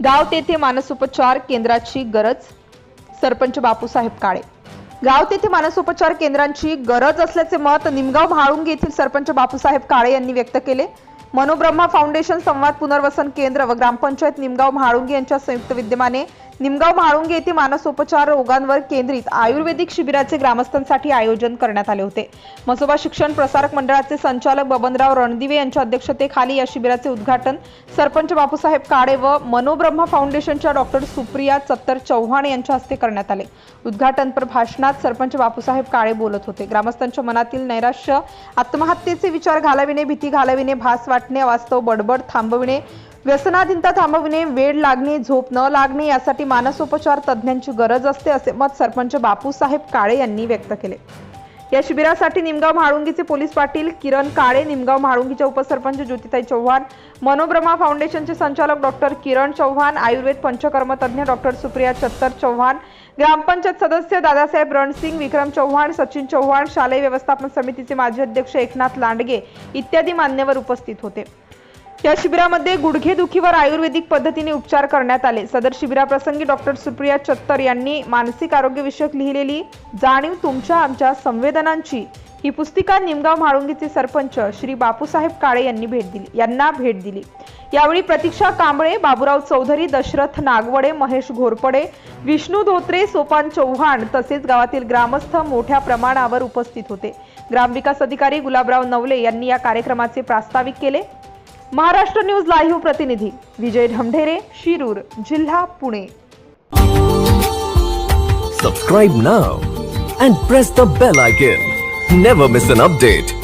गाव तेथे मानसोपचार केंद्राची गरज सरपंच बापूसाहेब काळे. गाव तेथे मानसोपचार केंद्रांची गरज असल्याचे मत निमगाव म्हाळुंग येथील सरपंच बापूसाहेब काळे यांनी व्यक्त केले. मनोब्रह्मा फाउंडेशन संवाद पुनर्वसन केंद्र व ग्रामपंचायत निमगाव म्हाळुंगी यांच्या संयुक्त विद्यमाने निमगाव म्हाळुंगे येथे मानसोपचार रोगांवर केंद्रित आयुर्वेदिक शिबिराचे ग्रामस्थांसाठी आयोजन करण्यात आले होते. मसोबा शिक्षण प्रसारक मंडळाचे संचालक बबनराव रणदिवे यांच्या अध्यक्षतेखाली या शिबिराचे उद्घाटन सरपंच बापूसाहेब काळे व मनोब्रह्मा फाउंडेशनच्या डॉक्टर सुप्रिया सत्तर चव्हाण यांच्या हस्ते करण्यात आले. उद्घाटनपर भाषणात सरपंच बापूसाहेब काळे बोलत होते. ग्रामस्थांच्या मनातील नैराश्य आत्महत्येचे विचार घालाविणे भीती घालाविणे भास वाटणे वास्तव बडबड थांबविणे व्यसनाधीनता थांबविणे वेळ लागणे झोप न लागणे यासाठी मानसोपचार तज्ज्ञांची गरज असते असे मत सरपंच बापूसाहेब काळे यांनी व्यक्त केले. या शिबिरासाठी निमगाव म्हाळुंगीचे पोलीस पाटील किरण काळे निमगाव म्हाळुंगीच्या उपसरपंच ज्योतिताई चव्हाण मनोब्रमा फाउंडेशनचे संचालक डॉक्टर किरण चव्हाण आयुर्वेद पंचकर्मतज्ञ डॉक्टर सुप्रिया चत्तर चव्हाण ग्रामपंचायत सदस्य दादासाहेब रणसिंग विक्रम चव्हाण सचिन चव्हाण शालेय व्यवस्थापन समितीचे माजी अध्यक्ष एकनाथ लांडगे इत्यादी मान्यवर उपस्थित होते. या शिबिरामध्ये गुडघेदुखीवर आयुर्वेदिक पद्धतीने उपचार करण्यात आले. सदर शिबिराप्रसंगी डॉक्टर सुप्रिया चत्तर यांनी मानसिक आरोग्यविषयक लिहिलेली जाणीव तुमच्या आमच्या संवेदनांची. ही पुस्तिका निमगाव म्हाळुंगीचे सरपंच श्री बापूसाहेब काळे यांनी भेट दिली. यांना भेट दिली. यावेळी प्रतीक्षा कांबळे बाबुराव चौधरी दशरथ नागवडे महेश घोरपडे विष्णू धोत्रे सोपान चव्हाण तसेच गावातील ग्रामस्थ मोठ्या प्रमाणावर उपस्थित होते. ग्रामविकास अधिकारी गुलाबराव नवले यांनी या कार्यक्रमाचे प्रास्ताविक केले. महाराष्ट्र न्यूज लाईव्ह प्रतिनिधी विजय ढमढेरे शिरूर जिल्हा Pune Subscribe now and press the bell icon. Never miss an update.